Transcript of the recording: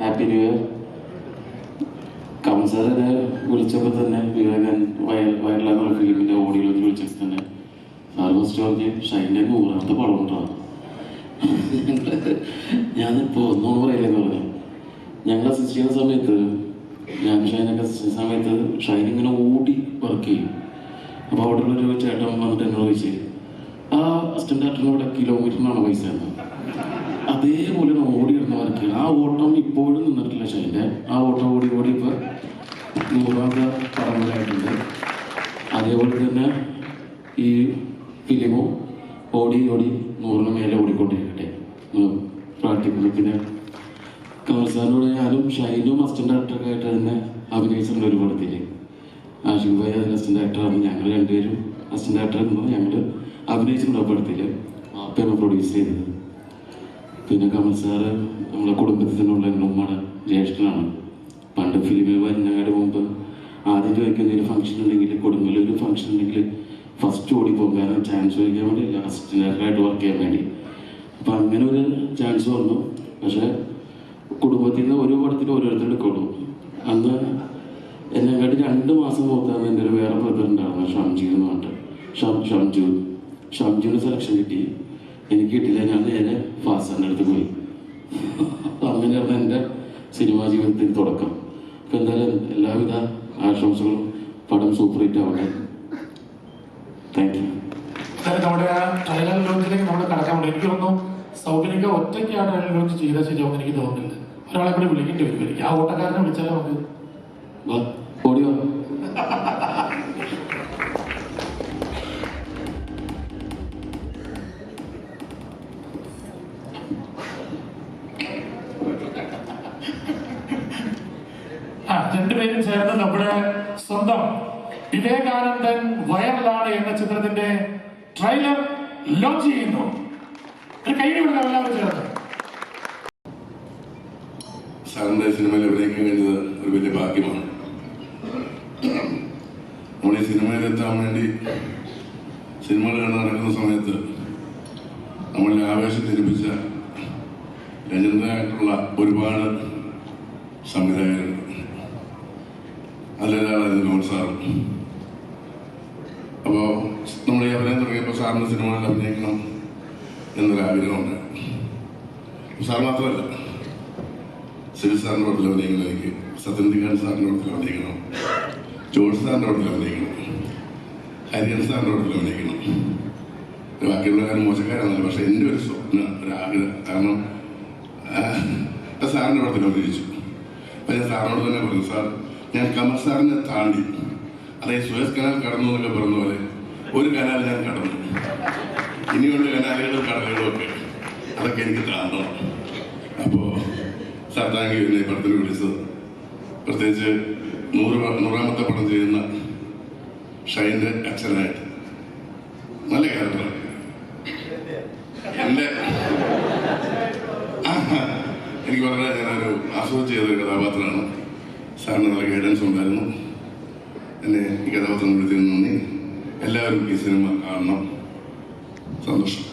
Happy new year കൗൺസിലറെ വിളിച്ചപ്പോൾ തന്നെ വിവേകൻ വയൽ വയറിലെന്നുള്ള ഫിലിമിന്റെ ഓഡിയോ വിളിച്ചപ്പോൾ തന്നെ സാർ ഫസ്റ്റ് പറഞ്ഞ് ഷൈന്റെ നൂറാമത്തെ പടം ഉണ്ടാവും ഞാനിപ്പോൾ ഒന്നും പറയില്ലെന്ന് പറഞ്ഞു ഞങ്ങൾ അസിസ്റ്റ് ചെയ്യുന്ന സമയത്ത് ഞാൻ ഷൈനൊക്കെ അസിസ്റ്റ് സമയത്ത് ഷൈൻ ഇങ്ങനെ ഓടി വർക്ക് ചെയ്യും. അപ്പോൾ അവിടെ ഉള്ളൊരു ചേട്ടൻ വന്നിട്ട് എന്നോട് ചോദിച്ചു ആ അസിസ്റ്റന്റ് ഡയറക്ടറിനോട് കിലോമീറ്ററിനാണ് പൈസ എന്ന് അതേപോലെ ഓടി വർക്ക് ആ ഓട്ടം ഇപ്പോഴും നിന്നിട്ടില്ല ഷൈന്റെ ആ ഓട്ടം ഓടി ഓടി ഇപ്പോൾ നൂറാമത്തെ പടങ്ങളായിട്ടുണ്ട് അതേപോലെ തന്നെ ഈ ഫിലിമും ഓടി ഓടി നൂറിന് മേലെ ഓടിക്കൊണ്ടിരിക്കട്ടെ. പ്രാർത്ഥിക്കുന്നു. പിന്നെ കമൽ സാറിനോട് ഞാനും ഷൈനും അസിസ്റ്റന്റ് ഡയറക്ടറൊക്കെ ആയിട്ട് തന്നെ അഭിനയിച്ചിട്ടുണ്ട് ഒരു പടത്തിൽ ആഷിഖ് ഭായി അസിസ്റ്റന്റ് ഡയറക്ടറാണ്. ഞങ്ങൾ രണ്ടുപേരും അസിസ്റ്റന്റ് ഡയറക്ടർ എന്നത് ഞങ്ങൾ അഭിനയിച്ചിട്ടുണ്ട് ആ പടത്തിൽ വാപ്പയാണ് പ്രൊഡ്യൂസ് ചെയ്തത്. പിന്നെ കമൽ സാറ് നമ്മളെ കുടുംബത്തിൽ തന്നെയുള്ള ജ്യേഷ്ഠനാണ്. പണ്ട് ഫിലിമിൽ വരുന്നതിന് മുമ്പ് ആദ്യം ചോദിക്കുന്ന ഒരു ഫംഗ്ഷൻ ഉണ്ടെങ്കിൽ കൊടുങ്ങല്ലൂർ ഒരു ഫംഗ്ഷൻ ഉണ്ടെങ്കിൽ ഫസ്റ്റ് ഓടിപ്പോകും. കാരണം ചാൻസ് ചോദിക്കാൻ വേണ്ടി അസിസ്റ്റന്റ് ഡയറക്ടറായിട്ട് വർക്ക് ചെയ്യാൻ വേണ്ടി. അപ്പം അങ്ങനെ ഒരു ചാൻസ് വന്നു. പക്ഷേ കുടുംബത്തിൽ നിന്ന് ഓരോ പടത്തിൽ ഓരോരുത്തർ എടുക്കുള്ളൂ. അന്ന് എന്നെക്കാട്ടി രണ്ട് മാസം മൂത്താണ് എന്റെ ഒരു വേറെ ബ്രദർ ഉണ്ടായിരുന്നു ഷംജി എന്ന് പറഞ്ഞിട്ട്. ഷംജു. ഷംജുവിന് സെലക്ഷൻ കിട്ടി. എനിക്ക് കിട്ടില്ല ഞാൻ നേരെ ഫാസാന്റെ അടുത്ത് പോയി. അങ്ങനെയാണ് എന്റെ സിനിമാ ജീവിതത്തിൽ തുടക്കം. അപ്പം എന്തായാലും എല്ലാവിധ ആശംസകളും പടം സൂപ്പർ ഹിറ്റ് ആവട്ടെ. താങ്ക് യു നമ്മുടെ ആ ലോഞ്ചിലേക്ക് നമ്മൾ കടക്കാൻ പറ്റും എനിക്ക് തോന്നുന്നു സൗകര്യക്ക് ഒറ്റയ്ക്കാണ് ട്രailer ലോഞ്ച് ചെയ്താൽ ശരിയാവും എനിക്ക് തോന്നുന്നില്ല. ഒരാളെ കൂടി വിളിക്കേണ്ടി വരും. ആ ഓട്ടക്കാരനെ വിളിച്ചാലോ നമുക്ക് വാ രണ്ടുപേരും ചേർന്ന് നമ്മുടെ സ്വന്തം വിവേകാനന്ദൻ വൈറലാണ് എന്ന ചിത്രത്തിന്റെ ട്രെയിലർ ലോഞ്ച് ചെയ്യുന്നു. ഒരു കൈ കൊടുക്കാം എല്ലാവരും ചേർന്ന്. സാറിന്റെ സിനിമയിൽ അഭിനയിക്കാൻ കഴിഞ്ഞത് ഒരു വലിയ ഭാഗ്യമാണ്. നമ്മൾ ഈ സിനിമയിലെത്താൻ വേണ്ടി സിനിമകൾ കണ്ട് നടക്കുന്ന സമയത്ത് നമ്മളെ ആവേശം ജനിപ്പിച്ച രചനയായിട്ടുള്ള ഒരുപാട് സംവിധായകരുണ്ട്. അതിലൊരാളായിരുന്നു കമൽ സാർ അപ്പോൾ നമ്മൾ ഈ അഭിനയം തുടങ്ങിയപ്പോൾ സാറിന് സിനിമകളിൽ അഭിനയിക്കണം എന്നൊരാഗ്രഹമുണ്ട് സാർ മാത്രമല്ല സിബി സാറിന്റെ പടത്തിൽ അഭിനയിക്കണം എനിക്ക് സത്യന്തികാൻ സാറിന്റെ പടത്തിൽ അഭിനയിക്കണം ജോർജ് സാറിന്റെ പടത്തിൽ അഭിനയിക്കണം ഹരിയൻ സാറിന്റെ പടത്തിൽ അഭിനയിക്കണം. ഇത് ബാക്കിയുള്ള കാര്യം മോശക്കാരാണല്ലോ പക്ഷെ എന്റെ ഒരു സ്വപ്ന ഒരു ആഗ്രഹം കാരണം സാറിന്റെ പടത്തിൽ അഭിനയിച്ചു. അപ്പം ഞാൻ സാറിനോട് തന്നെ പറഞ്ഞു സാർ ഞാൻ കമൽ സാറിനെ താണ്ടി. അതായത് സുയസ് കനാൽ കടന്നു എന്നൊക്കെ പറഞ്ഞ പോലെ ഒരു കനാൽ ഞാൻ കടന്നു. ഇനിയുള്ള കനാലുകളും കടലുകളും ഒക്കെ. അതൊക്കെ എനിക്ക് താണ്ടണം. അപ്പോൾ സാർ താങ്ക് യു. എന്നെ പടത്തിന് വിളിച്ചത്. പ്രത്യേകിച്ച് നൂറ് നൂറാമത്തെ പടം ചെയ്യുന്ന ഷൈന്റെ അച്ഛനായിട്ട്. നല്ല ക്യാരക്ടറാണ് എന്റെ എനിക്ക് വളരെ ഞാനൊരു ആസ്വദിച്ച് ചെയ്ത കഥാപാത്രമാണ്. സാറിന് നല്ല ഗൈഡൻസ് ഉണ്ടായിരുന്നു. എന്നെ ഈ കഥാപാത്രം വിളിച്ചതിന് നന്ദി. എല്ലാവരും ഈ സിനിമ കാണണം. സന്തോഷം.